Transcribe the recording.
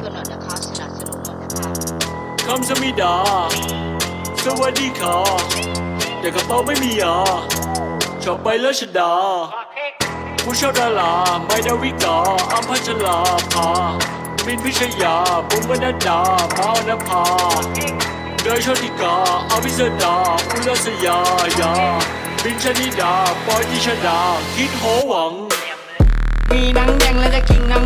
ตัวหนอนนะคอสนับสนุนนะคะคำสมิดา สวัสดีค่ะแต่กระเป๋าไม่มีอะชอบไปแล้วชดา ผู้ชอบดาราไม่ดาวิกาอัมพัชลาภามินพิชยาบุ๋มบันดาพาวนภาเดยชติกาอภิสดาอุลสยายาบินชนิดาปอยทิชดา คิดโหวัง มีหนังแดงแล้วจะกินหนังหนัง